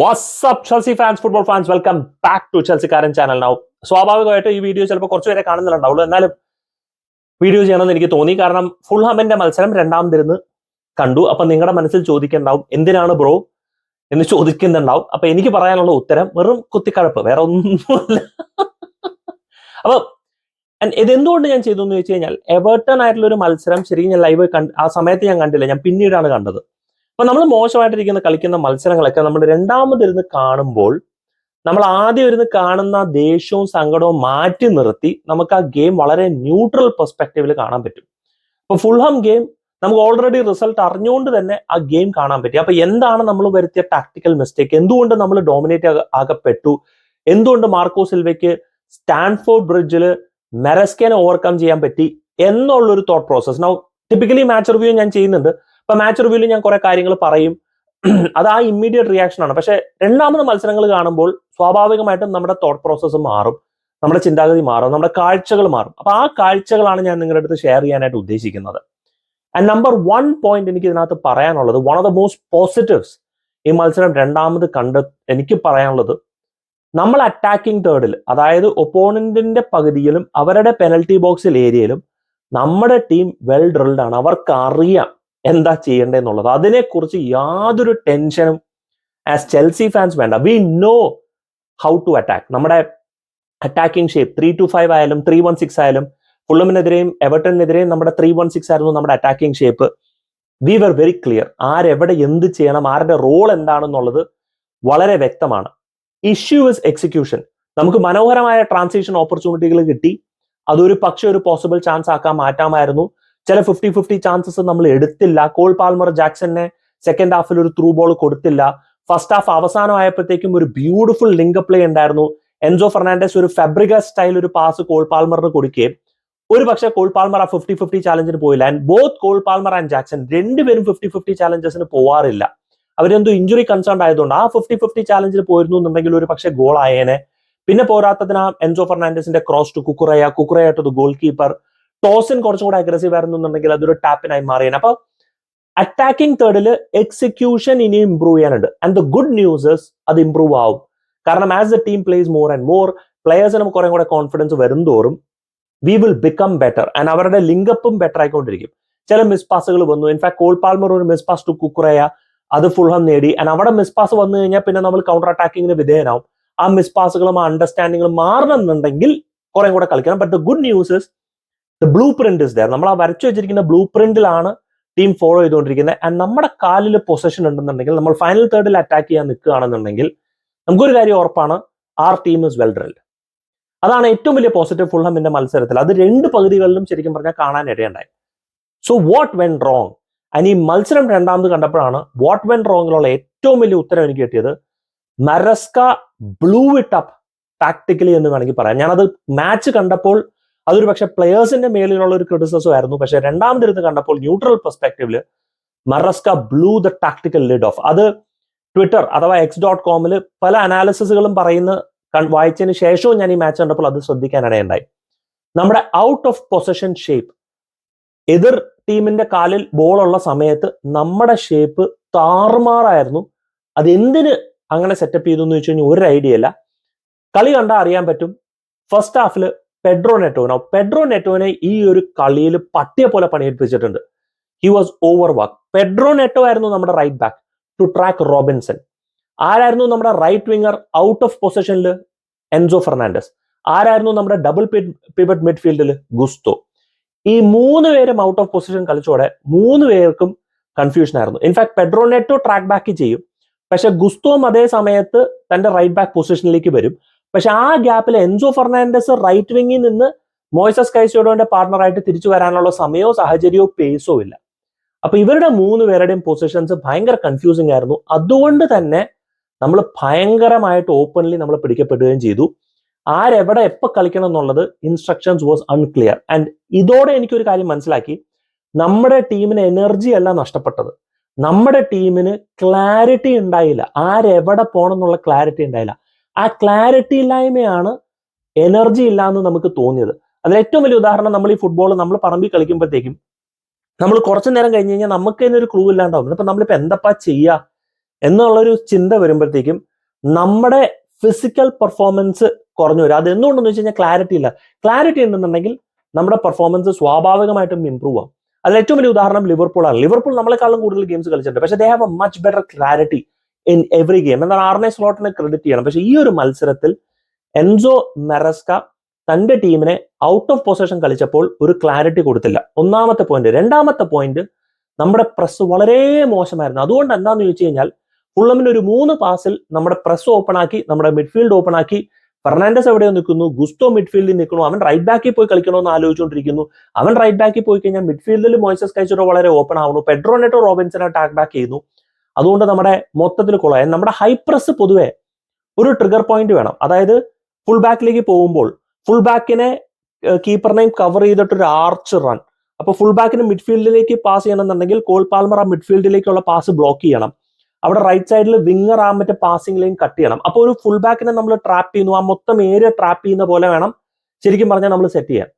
What's up Chelsea fans football fans welcome back to ചെൽസിക്കാരൻ channel now സ്വാഭാവികമായിട്ട് ഈ video ചിലപ്പോൾ കുറച്ച് പേരെ കാണുന്നുണ്ടാവുള്ളൂ എന്നാലും വീഡിയോ ചെയ്യണമെന്ന് എനിക്ക് തോന്നി. കാരണം ഫുൾ ഹമ്മിന്റെ മത്സരം രണ്ടാം തിരുന്ന് കണ്ടു. അപ്പൊ നിങ്ങളുടെ മനസ്സിൽ ചോദിക്കുന്നുണ്ടാവും എന്തിനാണ് ബ്രോ എന്ന് ചോദിക്കുന്നുണ്ടാവും. അപ്പൊ എനിക്ക് പറയാനുള്ള ഉത്തരം വെറും കുത്തിക്കഴപ്പ് വേറെ ഒന്നുമില്ല. അപ്പൊ ഇതെന്തുകൊണ്ട് ഞാൻ ചെയ്തു എന്ന് വെച്ച് കഴിഞ്ഞാൽ എവേർട്ടൺ ആയിട്ടുള്ള ഒരു മത്സരം ശരിക്കും ഞാൻ ലൈവ് കണ്ട് ആ സമയത്ത് ഞാൻ കണ്ടില്ല. ഞാൻ പിന്നീടാണ് കണ്ടത്. അപ്പൊ നമ്മൾ മോശമായിട്ടിരിക്കുന്ന കളിക്കുന്ന മത്സരങ്ങളൊക്കെ നമ്മൾ രണ്ടാമതിരുന്ന് കാണുമ്പോൾ നമ്മൾ ആദ്യം ഇരുന്ന് കാണുന്ന ദേഷ്യവും സങ്കടവും മാറ്റി നിർത്തി നമുക്ക് ആ ഗെയിം വളരെ ന്യൂട്രൽ പെർസ്പെക്റ്റീവിൽ കാണാൻ പറ്റും. അപ്പൊ ഫുൾഹാം ഗെയിം നമുക്ക് ഓൾറെഡി റിസൾട്ട് അറിഞ്ഞുകൊണ്ട് തന്നെ ആ ഗെയിം കാണാൻ പറ്റി. അപ്പൊ എന്താണ് നമ്മൾ വരുത്തിയ ടാക്ടിക്കൽ മിസ്റ്റേക്ക് എന്തുകൊണ്ട് നമ്മൾ ഡോമിനേറ്റ് ആകപ്പെട്ടു? എന്തുകൊണ്ട് മാർക്കോ സിൽവയ്ക്ക് സ്റ്റാൻഫോർഡ് ബ്രിഡ്ജിൽ മെറസ്കേനെ ഓവർകം ചെയ്യാൻ പറ്റി? എന്നുള്ളൊരു thought process now typically match review ഞാൻ ചെയ്യുന്നുണ്ട്. അപ്പൊ മാച്ച് റിവ്യൂവിൽ ഞാൻ കുറെ കാര്യങ്ങൾ പറയും. അത് ആ ഇമ്മീഡിയറ്റ് റിയാക്ഷൻ ആണ്. പക്ഷെ രണ്ടാമത് മത്സരങ്ങൾ കാണുമ്പോൾ സ്വാഭാവികമായിട്ടും നമ്മുടെ തോട്ട് പ്രോസസ്സ് മാറും. നമ്മുടെ ചിന്താഗതി മാറും. നമ്മുടെ കാഴ്ചകൾ മാറും. അപ്പൊ ആ കാഴ്ചകളാണ് ഞാൻ നിങ്ങളുടെ അടുത്ത് ഷെയർ ചെയ്യാനായിട്ട് ഉദ്ദേശിക്കുന്നത്. ആൻഡ് നമ്പർ വൺ പോയിന്റ് എനിക്ക് ഇതിനകത്ത് പറയാനുള്ളത് one of the most positives ഈ മത്സരം രണ്ടാമത് കണ്ട് എനിക്ക് പറയാനുള്ളത് നമ്മൾ അറ്റാക്കിംഗ് തേർഡിൽ അതായത് ഒപ്പോണന്റിന്റെ പകുതിയിലും അവരുടെ പെനൽറ്റി ബോക്സിൽ ഏരിയയിലും നമ്മുടെ ടീം വെൽ ഡ്രിൽഡ് ആണ്. അവർക്ക് അറിയാം എന്താ ചെയ്യേണ്ടതെന്നുള്ളത്. അതിനെക്കുറിച്ച് യാതൊരു ടെൻഷനും ആസ് ചെൽസി ഫാൻസ് വേണ്ട. We know how to attack നമ്മുടെ attacking shape three two five ആയാലും ത്രീ വൺ സിക്സ് ആയാലും ഫുള്ളമിനെതിരെയും എവർട്ടണിനെതിരെയും നമ്മുടെ ത്രീ വൺ സിക്സ് ആയിരുന്നു നമ്മുടെ attacking shape we were very clear ആരെവിടെ എന്ത് ചെയ്യണം ആരുടെ റോൾ എന്താണെന്നുള്ളത് വളരെ വ്യക്തമാണ്. ഇഷ്യൂ ഇസ് എക്സിക്യൂഷൻ നമുക്ക് മനോഹരമായ ട്രാൻസിഷൻ ഓപ്പർച്യൂണിറ്റികൾ കിട്ടി. അതൊരു പക്ഷേ ഒരു പോസിബിൾ ചാൻസ് ആക്കാൻ മാറ്റാമായിരുന്നു. ചില ഫിഫ്റ്റി ഫിഫ്റ്റി ചാൻസസ് നമ്മൾ എടുത്തില്ല. കോൾ പാൽമർ ജാക്സനെ സെക്കൻഡ് ഹാഫിൽ ഒരു ത്രൂ ബോൾ കൊടുത്തില്ല. ഫസ്റ്റ് ഹാഫ് അവസാനമായപ്പോഴത്തേക്കും ഒരു ബ്യൂട്ടിഫുൾ ലിങ്ക് പ്ലേ ഉണ്ടായിരുന്നു. എൻസോ ഫെർണാണ്ടസ് ഒരു ഫെബ്രിക സ്റ്റൈൽ ഒരു പാസ് കോൾ പാൽമറിന് കൊടുക്കുകയും ഒരു പക്ഷേ കോൾ പാൽമർ ആ ഫിഫ്റ്റി ഫിഫ്റ്റി ചാലഞ്ചിന് പോയില്ല. And both Cole Palmer and Jackson രണ്ടുപേരും ഫിഫ്റ്റി ഫിഫ്റ്റി ചാലഞ്ചസിന് പോവാറില്ല. അവരെന്തോ ഇഞ്ചുറി കൺസേൺ ആയതുകൊണ്ട് ആ ഫിഫ്റ്റി ഫിഫ്റ്റി ചാലഞ്ചിൽ പോയിരുന്നു എന്നുണ്ടെങ്കിൽ ഒരു പക്ഷേ ഗോൾ ആയേനെ. പിന്നെ പോരാത്തതിന് ആ Enzo ഫെർണാണ്ടസിന്റെ cross to Cucurella Cucurella to the goalkeeper Tosin കുറച്ചും കൂടെ അഗ്രസീവ് ആയിരുന്നു എന്നുണ്ടെങ്കിൽ അതൊരു ടാപ്പിനായി മാറിയാണ് അപ്പൊ അറ്റാക്കിംഗ് തേർഡിൽ എക്സിക്യൂഷൻ ഇനി ഇംപ്രൂവ് ചെയ്യാനുണ്ട്. And the good news is അത് ഇംപ്രൂവ് ആവും. കാരണം as the team plays more and more പ്ലേയേഴ്സിനും കുറെ കൂടെ confidence വരുംതോറും we will become better and അവരുടെ ലിങ്കപ്പും ബെറ്റർ ആയിക്കൊണ്ടിരിക്കും. ചില മിസ് പാസുകൾ വന്നു. ഇൻഫാക്ട് കോൾ പാൽമർ ഒരു മിസ് പാസ് ടു കുക്കുറയ. അത് ഫുൾഹം നേടി. ആൻഡ് അവിടെ മിസ് പാസ് വന്നു കഴിഞ്ഞാൽ പിന്നെ നമ്മൾ കൗണ്ടർ അറ്റാക്കിങ്ങിന് വിധേയനാവും. ആ മിസ് പാസുകളും ആ അണ്ടർസ്റ്റാൻഡിങ്ങും മാറണമെന്നുണ്ടെങ്കിൽ കുറെ കൂടെ കളിക്കണം. But the good news is the blueprint is there നമ്മൾ ആ വരച്ചു വെച്ചിരിക്കുന്ന ബ്ലൂ പ്രിന്റിലാണ് ടീം ഫോളോ ചെയ്തുകൊണ്ടിരിക്കുന്നത്. ആൻഡ് നമ്മുടെ കാലിൽ പൊസഷൻ ഉണ്ടെന്നുണ്ടെങ്കിൽ നമ്മൾ ഫൈനൽ തേർഡിൽ അറ്റാക്ക് ചെയ്യാൻ നിൽക്കുകയാണെന്നുണ്ടെങ്കിൽ നമുക്കൊരു കാര്യം ഉറപ്പാണ് our team is well drilled അതാണ് ഏറ്റവും വലിയ പോസിറ്റീവ് ഫുൾഹമിന്റെ മത്സരത്തിൽ. അത് രണ്ട് പകുതികളിലും ശരിക്കും പറഞ്ഞാൽ കാണാൻ ഇടയുണ്ടായി. So what went wrong and ഈ മത്സരം രണ്ടാമത് കണ്ടപ്പോഴാണ് വാട്ട് വെൻ റോങ്ങിലുള്ള ഏറ്റവും വലിയ ഉത്തരം എനിക്ക് കിട്ടിയത്. Maresca blew it up tactically എന്ന് വേണമെങ്കിൽ പറയാം. ഞാനത് മാച്ച് കണ്ടപ്പോൾ അതൊരു പക്ഷെ പ്ലെയേഴ്സിന്റെ മേലിലുള്ള ഒരു ക്രിറ്റിസിസം ആയിരുന്നു. പക്ഷെ രണ്ടാമതിരുന്ന് കണ്ടപ്പോൾ neutral പെർസ്പെക്റ്റീവിൽ Maresca blew the tactical lid off അത് ട്വിറ്റർ അഥവാ എക്സ് ഡോട്ട് കോമിൽ പല അനാലിസിസുകളും പറയുന്ന വായിച്ചതിന് ശേഷവും ഞാൻ ഈ മാച്ച് കണ്ടപ്പോൾ അത് ശ്രദ്ധിക്കാനിടയുണ്ടായി. നമ്മുടെ ഔട്ട് ഓഫ് പൊസിഷൻ ഷേപ്പ് എതിർ ടീമിന്റെ കാലിൽ ബോൾ ഉള്ള സമയത്ത് നമ്മുടെ ഷേപ്പ് താറുമാറായിരുന്നു. അത് എന്തിന് അങ്ങനെ സെറ്റപ്പ് ചെയ്തു എന്ന് വെച്ച് കഴിഞ്ഞാൽ ഒരു ഐഡിയ അല്ല കളി കണ്ടാൽ അറിയാൻ പറ്റും. ഫസ്റ്റ് ഹാഫിൽ പെഡ്രോ നെറ്റോനോ പെഡ്രോ നെറ്റോനെ ഈ ഒരു കളിയിൽ പട്ടിയെ പോലെ പണിയെടുപ്പിച്ചിട്ടുണ്ട്. He was over work Pedro Neto ആയിരുന്നു നമ്മുടെ right back to track Robinson ആരായിരുന്നു നമ്മുടെ റൈറ്റ് വിങ്ങർ ഔട്ട് ഓഫ് പൊസിഷനിൽ എൻസോ ഫെർണാണ്ടസ് ആരായിരുന്നു നമ്മുടെ ഡബിൾ പിവറ്റ് മിഡ്ഫീൽഡിൽ ഗുസ്തോ. ഈ മൂന്ന് പേരും ഔട്ട് ഓഫ് പൊസിഷൻ കളിച്ചോടെ മൂന്ന് പേർക്കും കൺഫ്യൂഷൻ ആയിരുന്നു. In fact Pedro Neto track back ചെയ്യും. പക്ഷെ ഗുസ്തോം അതേ സമയത്ത് തന്റെ റൈറ്റ് ബാക്ക് പൊസിഷനിലേക്ക് വരും. പക്ഷെ ആ ഗ്യാപ്പിൽ എൻസോ ഫെർണാണ്ടസ് റൈറ്റ് വിങ്ങിൽ നിന്ന് മോയ്സസ് കൈസോഡോന്റെ പാർട്ണറായിട്ട് തിരിച്ചു വരാനുള്ള സമയമോ സാഹചര്യമോ പേസോ ഇല്ല. അപ്പൊ ഇവരുടെ മൂന്ന് പേരുടെയും പൊസിഷൻസ് ഭയങ്കര കൺഫ്യൂസിങ് ആയിരുന്നു. അതുകൊണ്ട് തന്നെ നമ്മൾ ഭയങ്കരമായിട്ട് ഓപ്പൺലി നമ്മൾ പിടിക്കപ്പെടുകയും ചെയ്തു. ആരെവിടെ എപ്പോൾ കളിക്കണം എന്നുള്ളത് ഇൻസ്ട്രക്ഷൻസ് വാസ് അൺക്ലിയർ ആൻഡ് ഇതോടെ എനിക്കൊരു കാര്യം മനസ്സിലാക്കി. നമ്മുടെ ടീമിന് എനർജി അല്ല നഷ്ടപ്പെട്ടത്. നമ്മുടെ ടീമിന് ക്ലാരിറ്റി ഉണ്ടായില്ല. ആരെവിടെ പോകണം എന്നുള്ള ക്ലാരിറ്റി ഉണ്ടായില്ല. ആ ക്ലാരിറ്റി ഇല്ലായ്മയാണ് എനർജി ഇല്ല എന്ന് നമുക്ക് തോന്നിയത്. അതിൽ ഏറ്റവും വലിയ ഉദാഹരണം നമ്മൾ ഈ ഫുട്ബോൾ നമ്മൾ പറമ്പിൽ കളിക്കുമ്പോഴത്തേക്കും നമ്മൾ കുറച്ചു നേരം കഴിഞ്ഞ് കഴിഞ്ഞാൽ നമുക്ക് തന്നെ ഒരു ക്ലൂ ഇല്ലാണ്ടാവും. ഇപ്പൊ നമ്മളിപ്പോ എന്തപ്പാ ചെയ്യുക എന്നുള്ളൊരു ചിന്ത വരുമ്പോഴത്തേക്കും നമ്മുടെ ഫിസിക്കൽ പെർഫോമൻസ് കുറഞ്ഞു വരും. അത് എന്തുകൊണ്ടെന്ന് വെച്ച് കഴിഞ്ഞാൽ ക്ലാരിറ്റി ഇല്ല. ക്ലാരിറ്റി ഉണ്ടെന്നുണ്ടെങ്കിൽ നമ്മുടെ പെർഫോമൻസ് സ്വാഭാവികമായിട്ടും ഇമ്പ്രൂവ് ആവും. അതിൽ ഏറ്റവും വലിയ ഉദാഹരണം ലിവർപൂൾ ആണ് ലിവർപൂൾ നമ്മളെക്കാളും കൂടുതൽ ഗെയിംസ് കളിച്ചിട്ടുണ്ട്. പക്ഷേ they have a much better clarity in every game എന്നാൽ ആർനെ സ്ലോട്ടിനെ ക്രെഡിറ്റ് ചെയ്യണം? പക്ഷേ ഈ ഒരു മത്സരത്തിൽ എൻസോ മെറസ്ക തന്റെ ടീമിനെ ഔട്ട് ഓഫ് പൊസിഷൻ കളിച്ചപ്പോൾ ഒരു ക്ലാരിറ്റി കൊടുത്തില്ല. ഒന്നാമത്തെ പോയിന്റ് രണ്ടാമത്തെ പോയിന്റ് നമ്മുടെ പ്രസ് വളരെ മോശമായിരുന്നു. അതുകൊണ്ട് എന്താണെന്ന് ചോദിച്ചു കഴിഞ്ഞാൽ ഫുള്ളമിന് ഒരു മൂന്ന് പാസിൽ നമ്മുടെ പ്രസ് ഓപ്പൺ ആക്കി നമ്മുടെ മിഡ്ഫീൽഡ് ഓപ്പൺ ആക്കി ഫെർണാണ്ടസ് എവിടെ നിൽക്കുന്നു ഗുസ്തോ മിഡ്ഫീൽഡിൽ നിൽക്കുന്നു അവൻ റൈറ്റ് ബാക്കിൽ പോയി കളിക്കണമെന്ന് ആലോചിച്ചുകൊണ്ടിരിക്കുന്നു. അവൻ റൈറ്റ് ബാക്കിൽ പോയി കഴിഞ്ഞാൽ മിഡ്ഫീൽഡിൽ മോയ്സസ് കൈച്ചറോ വളരെ ഓപ്പൺ ആവുന്നു. പെഡ്രോനെറ്റോ റോബിൻസനെ ടാക്ക് ബാക്ക് ചെയ്യുന്നു. അതുകൊണ്ട് നമ്മുടെ മൊത്തത്തിൽ കുളമായി നമ്മുടെ ഹൈപ്രസ് പൊതുവെ ഒരു ട്രിഗർ പോയിന്റ് വേണം. അതായത് ഫുൾ ബാക്കിലേക്ക് പോകുമ്പോൾ ഫുൾ ബാക്കിനെ കീപ്പറിനെയും കവർ ചെയ്തിട്ട് ഒരു ആർച്ച് റൺ അപ്പോൾ ഫുൾ ബാക്കിന് മിഡ്ഫീൽഡിലേക്ക് പാസ് ചെയ്യണമെന്നുണ്ടെങ്കിൽ കോൾ പാൽമർ ആ മിഡ്ഫീൽഡിലേക്കുള്ള പാസ് ബ്ലോക്ക് ചെയ്യണം. അവിടെ റൈറ്റ് സൈഡിൽ വിങ്ങർ ആ മറ്റേ പാസിംഗ് ലൈൻ കട്ട് ചെയ്യണം. അപ്പോൾ ഒരു ഫുൾ ബാക്കിനെ നമ്മൾ ട്രാപ്പ് ചെയ്യുന്നു. ആ മൊത്തം ഏരിയ ട്രാപ്പ് ചെയ്യുന്ന പോലെ വേണം ശരിക്കും പറഞ്ഞാൽ നമ്മൾ സെറ്റ് ചെയ്യാൻ.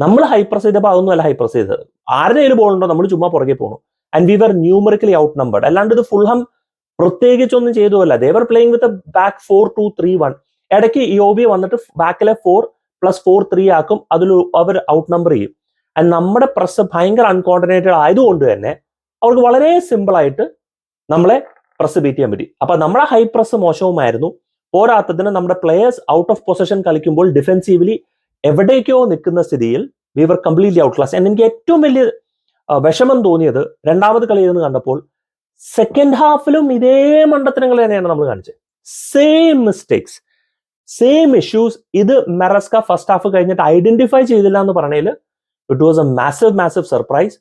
നമ്മൾ ഹൈപ്രസ് ചെയ്തപ്പോൾ അതൊന്നും അല്ല ഹൈപ്രസ് ചെയ്തത്. ആരുടെ കയ്യിൽ ബോൾ ഉണ്ടോ? നമ്മൾ ചുമ്മാ പുറകെ പോകണം and we were numerically outnumbered അല്ലാണ്ട് ഇത് ഫുൾഹം പ്രത്യേകിച്ചൊന്നും ചെയ്തതല്ല they were playing with back four two three one ഇടയ്ക്ക് ഇ ഒ ബി വന്നിട്ട് ബാക്കിലെ ഫോർ പ്ലസ് ഫോർ ത്രീ ആക്കും. അതിൽ അവർ ഔട്ട് നമ്പർ ചെയ്യും. ആൻഡ് നമ്മുടെ പ്രസ് ഭയങ്കര അൺകോർഡിനേറ്റഡ് ആയതുകൊണ്ട് തന്നെ അവർക്ക് വളരെ സിമ്പിൾ ആയിട്ട് നമ്മളെ പ്രസ് ബീറ്റ് ചെയ്യാൻ പറ്റി. അപ്പൊ നമ്മുടെ ഹൈ പ്രസ് മോശവുമായിരുന്നു. പോരാത്തതിന് നമ്മുടെ പ്ലേയേഴ്സ് ഔട്ട് ഓഫ് പൊസിഷൻ കളിക്കുമ്പോൾ ഡിഫെൻസീവ്ലി എവിടേക്കോ നിൽക്കുന്ന സ്ഥിതിയിൽ we were completely out class എനിക്ക് ഏറ്റവും വലിയ വിഷമം തോന്നിയത് രണ്ടാമത് കളിയിരുന്ന് കണ്ടപ്പോൾ സെക്കൻഡ് ഹാഫിലും ഇതേ മണ്ടത്തരങ്ങൾ തന്നെയാണ് നമ്മൾ കാണിച്ചത്. സെയിം മിസ്റ്റേക്സ് സെയിം ഇഷ്യൂസ് ഇത് മെറസ്ക ഫസ്റ്റ് ഹാഫ് കഴിഞ്ഞിട്ട് ഐഡന്റിഫൈ ചെയ്തില്ല എന്ന് പറഞ്ഞതിൽ it was a massive massive surprise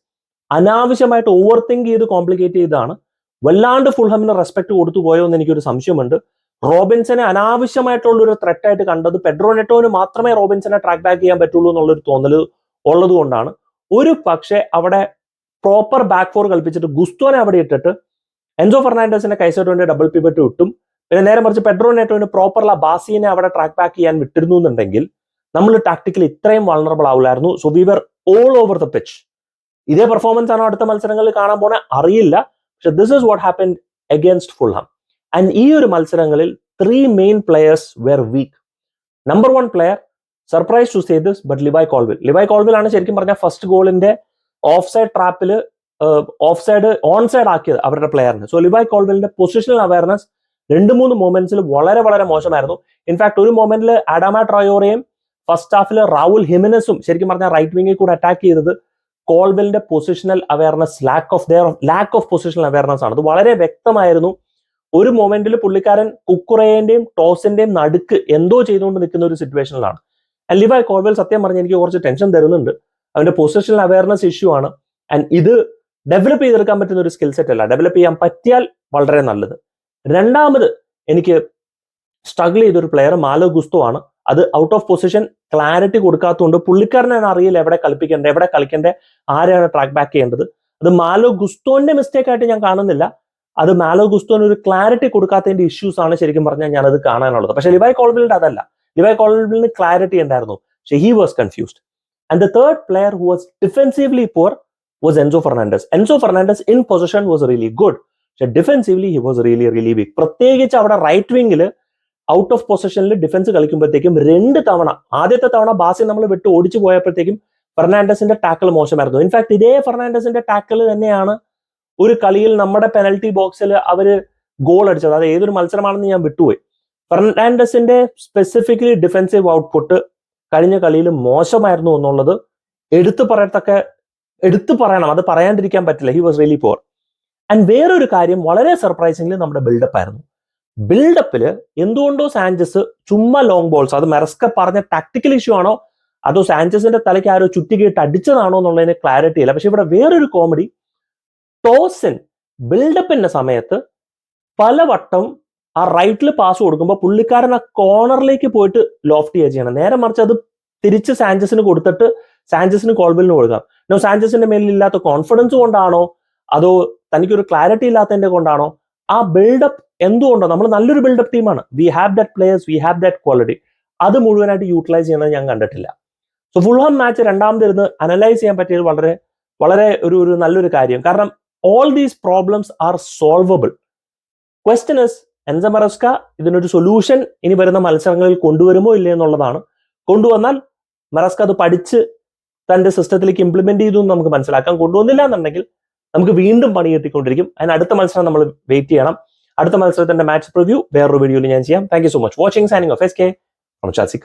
അനാവശ്യമായിട്ട് ഓവർ തിങ്ക് ചെയ്ത് കോംപ്ലിക്കേറ്റ് ചെയ്തതാണ്. വല്ലാണ്ട് ഫുൾഹമിന് റെസ്പെക്ട് കൊടുത്തു പോയോ എന്ന് എനിക്കൊരു സംശയമുണ്ട്. റോബിൻസനെ അനാവശ്യമായിട്ടുള്ള ഒരു ത്രെറ്റായിട്ട് കണ്ടത് പെഡ്രോ നെറ്റോന് മാത്രമേ റോബിൻസനെ ട്രാക്ക് ബാക്ക് ചെയ്യാൻ പറ്റുള്ളൂ എന്നുള്ളൊരു തോന്നൽ ഉള്ളത് കൊണ്ടാണ് ഒരു പക്ഷേ അവിടെ പ്രോപ്പർ ബാക്ക് ഫോർ കളിപ്പിച്ചിട്ട് ഗുസ്തോനെ അവിടെ ഇട്ടിട്ട് എൻസോ ഫെർണാണ്ടസിനെ കൈസോട്ടോന്റെ ഡബിൾ പിവറ്റ് വിട്ടും പിന്നെ നേരെ മറിച്ച് പെഡ്രോ നെറ്റോന് പ്രോപ്പർ ബാസിനെ അവിടെ ട്രാക്ക് ബാക്ക് ചെയ്യാൻ വിട്ടിരുന്നു എന്നുണ്ടെങ്കിൽ നമ്മൾ ടാക്ടിക്കൽ ഇത്രയും vulnerable ആവില്ലായിരുന്നു. So we were all over the pitch ഇതേ പെർഫോമൻസ് ആണോ അടുത്ത മത്സരങ്ങളിൽ കാണാൻ പോണേ? അറിയില്ല. പക്ഷെ this is what happen against Fulham and ഈ ഒരു മത്സരങ്ങളിൽ three main players were weak number one player surprise to say this but Levi Colwill Levi Colwill ആണ് ശരിക്കും പറഞ്ഞാൽ ഫസ്റ്റ് ഗോളിന്റെ ഓഫ് സൈഡ് ട്രാപ്പിൽ ഓഫ് സൈഡ് ഓൺ സൈഡ് ആക്കിയത് അവരുടെ പ്ലെയറിന് സോ ലിബായ് കോൾവിലിന്റെ പൊസിഷണൽ അവയർനെസ് രണ്ട് മൂന്ന് മൊമെന്റ്സിൽ വളരെ വളരെ മോശമായിരുന്നു. ഇൻഫാക്ട് ഒരു മൊമെന്റിൽ അഡാമ ട്രയോറയും ഫസ്റ്റ് ഹാഫിൽ റാവുൽ ഹിമിനസും ശരിക്കും പറഞ്ഞാൽ റൈറ്റ് വിങ്ങിൽ കൂടെ അറ്റാക്ക് ചെയ്തത് കോൾവെലിന്റെ positional awareness lack of their lack of positional awareness ആണ്. അത് വളരെ വ്യക്തമായിരുന്നു. ഒരു മൊമെന്റിൽ പുള്ളിക്കാരൻ കുക്കുറേന്റെയും ടോസിന്റെയും നടുക്ക് എന്തോ ചെയ്തുകൊണ്ട് നിൽക്കുന്ന ഒരു സിറ്റുവേഷനിലാണ് ലിവായ് കോൾവെൽ സത്യം പറഞ്ഞ് എനിക്ക് കുറച്ച് ടെൻഷൻ തരുന്നുണ്ട്. അവന്റെ പൊസിഷണൽ അവയർനെസ് ഇഷ്യൂ ആണ്. ആൻഡ് ഇത് ഡെവലപ്പ് ചെയ്തെടുക്കാൻ പറ്റുന്ന ഒരു സ്കിൽ സെറ്റ് അല്ല. ഡെവലപ്പ് ചെയ്യാൻ പറ്റിയാൽ വളരെ നല്ലത്. രണ്ടാമത് എനിക്ക് സ്ട്രഗിൾ ചെയ്തൊരു പ്ലെയർ മാലോ ഗുസ്തോ ആണ്. അത് ഔട്ട് ഓഫ് പൊസിഷൻ ക്ലാരിറ്റി കൊടുക്കാത്തതുകൊണ്ട് പുള്ളിക്കാരനെ അറിയില്ല എവിടെ കളിപ്പിക്കേണ്ടത് എവിടെ കളിക്കേണ്ടത് ആരെയാണ് ട്രാക്ക് ബാക്ക് ചെയ്യേണ്ടത്. അത് മാലോ ഗുസ്തോന്റെ മിസ്റ്റേക്ക് ആയിട്ട് ഞാൻ കാണുന്നില്ല. അത് മാലോ ഗുസ്തോന് ഒരു ക്ലാരിറ്റി കൊടുക്കാത്തതിന്റെ ഇഷ്യൂസ് ആണ് ശരിക്കും പറഞ്ഞാൽ ഞാൻ അത് കാണാനുള്ളത്. പക്ഷെ ലിവായ് കോൾബിലിന്റെ അതല്ല. ലിവായ് കോളിന് ക്ലാരിറ്റി ഉണ്ടായിരുന്നു. പക്ഷെ he was confused and the third player who was defensively poor was Enzo Fernandez Enzo Fernandez in position was really good പക്ഷെ defensively he was really really weak പ്രത്യേകിച്ച് അവിടെ റൈറ്റ് വിങ്ങിൽ ഔട്ട് ഓഫ് പൊസിഷനിൽ defence കളിക്കുമ്പോഴത്തേക്കും രണ്ട് തവണ ആദ്യത്തെ തവണ ബാസി നമ്മൾ വിട്ട് ഓടിച്ചു പോയപ്പോഴത്തേക്കും ഫെർണാണ്ടസിന്റെ ടാക്കിൾ മോശമായിരുന്നു. ഇൻഫാക്ട് ഇതേ ഫെർണാണ്ടസിന്റെ ടാക്കിൾ തന്നെയാണ് ഒരു കളിയിൽ നമ്മുടെ പെനൽറ്റി ബോക്സിൽ അവർ ഗോൾ അടിച്ചത്. അത് ഏതൊരു മത്സരമാണെന്ന് ഞാൻ വിട്ടുപോയി. ഫെർണാണ്ടസിന്റെ സ്പെസിഫിക്കലി ഡിഫൻസീവ് ഔട്ട്പുട്ട് കഴിഞ്ഞ കളിയിൽ മോശമായിരുന്നു എന്നുള്ളത് എടുത്തു പറയത്തക്ക എടുത്തു പറയണം. അത് പറയാണ്ടിരിക്കാൻ പറ്റില്ല. He was really poor and വേറൊരു കാര്യം വളരെ സർപ്രൈസിംഗ്ലി നമ്മുടെ ബിൽഡപ്പ് ആയിരുന്നു. ബിൽഡപ്പിൽ എന്തുകൊണ്ടോ സാഞ്ചസ് ചുമ്മാ ലോങ് ബോൾസ് അത് മെറസ്ക പറഞ്ഞ ടാക്ടിക്കൽ ഇഷ്യൂ ആണോ അതോ സാഞ്ചസിന്റെ തലയ്ക്ക് ആരോ ചുറ്റിക്കിട്ട് അടിച്ചതാണോ എന്നുള്ളതിന് ക്ലാരിറ്റി ഇല്ല. പക്ഷെ ഇവിടെ വേറൊരു കോമഡി ടോസിൻ ബിൽഡപ്പിന്റെ സമയത്ത് പലവട്ടം ആ റൈറ്റിൽ പാസ് കൊടുക്കുമ്പോൾ പുള്ളിക്കാരൻ ആ കോർണറിലേക്ക് പോയിട്ട് ലോഫ്റ്റ് ചെയ്യുക ചെയ്യണം. നേരെ മറിച്ച് അത് തിരിച്ച് സാഞ്ചസിന് കൊടുത്തിട്ട് സാഞ്ചസിന് കോൾബിലിന് കൊടുക്കാം. നോ സാഞ്ചസിന്റെ മേലിൽ ഇല്ലാത്ത കോൺഫിഡൻസ് കൊണ്ടാണോ? അതോ തനിക്കൊരു ക്ലാരിറ്റി ഇല്ലാത്തതിന്റെ കൊണ്ടാണോ? ആ ബിൽഡപ്പ് എന്തുകൊണ്ടോ? നമ്മൾ നല്ലൊരു ബിൽഡപ്പ് ടീമാണ് we have that players we have that quality അത് മുഴുവനായിട്ട് യൂട്ടിലൈസ് ചെയ്യുന്നത് ഞാൻ കണ്ടിട്ടില്ല. സോ ഫുൾഹാം മാച്ച് രണ്ടാമതിരുന്ന് അനലൈസ് ചെയ്യാൻ പറ്റിയത് വളരെ വളരെ ഒരു ഒരു നല്ലൊരു കാര്യം. കാരണം all these problems are solvable question is Enzo Maresca ഇതിനൊരു സൊല്യൂഷൻ ഇനി വരുന്ന മത്സരങ്ങളിൽ കൊണ്ടുവരുമോ ഇല്ലേ എന്നുള്ളതാണ്. കൊണ്ടുവന്നാൽ മറസ്ക അത് പഠിച്ച് തന്റെ സിസ്റ്റത്തിലേക്ക് ഇംപ്ലിമെന്റ് ചെയ്തു എന്ന് നമുക്ക് മനസ്സിലാക്കാം കൊണ്ടുവന്നില്ല എന്നുണ്ടെങ്കിൽ നമുക്ക് വീണ്ടും പണി കിട്ടിക്കൊണ്ടിരിക്കും. അതിന് അടുത്ത മത്സരം നമ്മൾ വെയിറ്റ് ചെയ്യണം. അടുത്ത മത്സരത്തിന്റെ മാച്ച് പ്രിവ്യൂ വേറൊരു വീഡിയോയിൽ ഞാൻ ചെയ്യാം. Thank you so much watching signing off S K from chassis